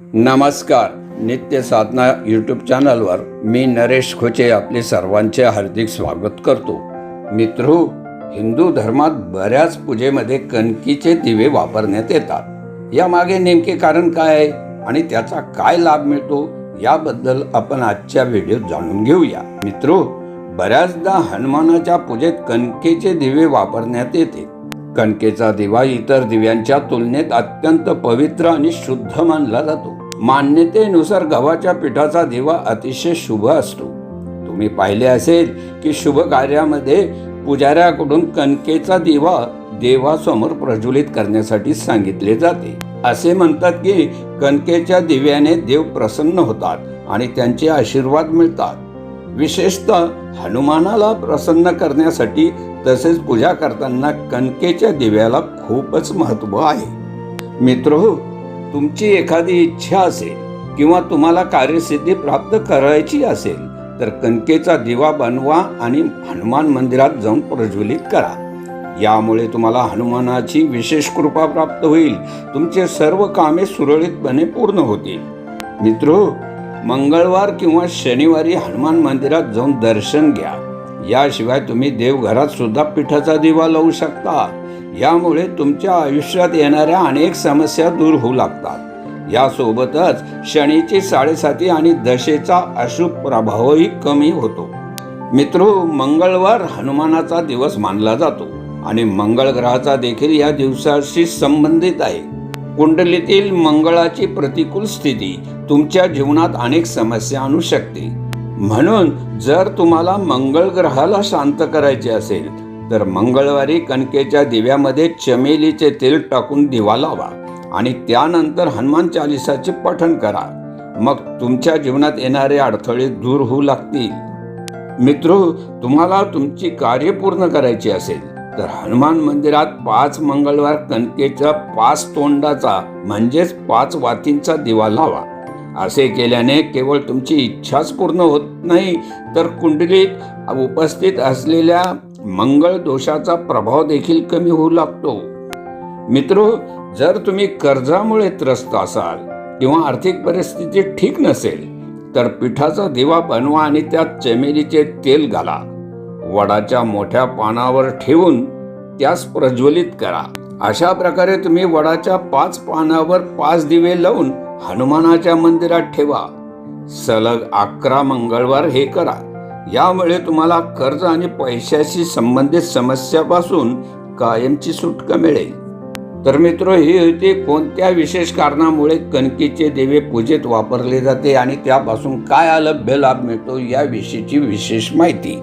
नमस्कार नित्य साधना यूट्यूब चॅनलवर मी नरेश खोचे आपले सर्वांचे हार्दिक स्वागत करतो. मित्रो हिंदू धर्मात बऱ्याच पूजेमध्ये कणकीचे दिवे वापरण्यात येतात. यामागे नेमके कारण काय आहे आणि त्याचा काय लाभ मिळतो याबद्दल आपण आजच्या व्हिडिओत जाणून घेऊया. मित्रो बऱ्याचदा हनुमानाच्या पूजेत कणकेचे दिवे वापरण्यात येते. कणकेचा दिवा इतर दिव्यांच्या तुलनेत अत्यंत पवित्र आणि शुद्ध मानला जातो. मान्यतेनुसार गव्हाच्या पिठाचा दिवा अतिशय शुभ असतो. तुम्ही पाहिले असेल की शुभ कार्यामध्ये पुजाऱ्याकडून कणकेचा दिवा देवासमोर प्रज्वलित करण्यासाठी सांगितले जाते. असे म्हणतात की कणकेच्या दिव्याने देव प्रसन्न होतात आणि त्यांचे आशीर्वाद मिळतात. विशेषतः हनुमानाला प्रसन्न करण्यासाठी तसेच पूजा करताना कणकेच्या दिव्याला खूपच महत्त्व आहे. मित्र तुमची एखादी इच्छा असेल किंवा तुम्हाला कार्यसिद्धी प्राप्त करायची असेल तर कणकेचा दिवा बनवा आणि हनुमान मंदिरात जाऊन प्रज्वलित करा. यामुळे तुम्हाला हनुमानाची विशेष कृपा प्राप्त होईल. तुमचे सर्व कामे सुरळीतपणे पूर्ण होतील. मित्रो मंगळवार किंवा शनिवारी हनुमान मंदिरात जाऊन दर्शन घ्या. याशिवाय तुम्ही देवघरात सुद्धा पिठाचा दिवा लावू शकता. यामुळे तुमच्या आयुष्यात येणाऱ्या अनेक समस्या दूर होऊ लागतात. यासोबतच शनीची साडेसाती आणि दशेचा अशुभ प्रभावही कमी होतो. मित्र मंगळवार हनुमानाचा दिवस मानला जातो आणि मंगळ ग्रहाचा देखील या दिवसाशी संबंधित आहे. कुंडलीतील मंगळाची प्रतिकूल स्थिती तुमच्या जीवनात अनेक समस्या आणू शकते. म्हणून जर तुम्हाला मंगळ ग्रहाला शांत करायचे असेल तर मंगळवारी कणकेच्या दिव्यामध्ये चमेलीचे तेल टाकून दिवा लावा आणि त्यानंतर हनुमान चालिसाचे पठण करा. मग तुमच्या जीवनात येणारे अडथळे दूर होऊ लागतील. मित्र तुम्हाला तुमची कार्य पूर्ण करायची असेल. तर हनुमान मंदिरात पाच मंगळवार कणकेच्या पाच तोंडाचा म्हणजेच पाच वातींचा दिवा लावा. असे केल्याने केवळ तुमची इच्छाच पूर्ण होत नाही तर कुंडलीत उपस्थित असलेल्या मंगळ दोषाचा प्रभाव देखील कमी होऊ लागतो. मित्रो जर तुम्ही कर्जामुळे त्रस्त असाल किंवा आर्थिक परिस्थिती ठीक नसेल तर पिठाचा दिवा बनवा आणि त्यात चमेलीचे तेल घाला. वडाच्या मोठ्या पानावर ठेवून त्यास प्रज्वलित करा. अशा प्रकारे तुम्ही वडाच्या पाच पानावर पाच दिवे लावून हनुमानाच्या मंदिरात ठेवा. सलग अकरा मंगळवार हे करा. यामुळे तुम्हाला कर्ज आणि पैशाशी संबंधित समस्यापासून कायमची सुटका मिळेल. तर मित्र ही होती कोणत्या विशेष कारणामुळे कणकीचे देवे पूजेत वापरले जाते आणि त्यापासून काय अलभ्य लाभ मिळतो याविषयीची विशेष माहिती.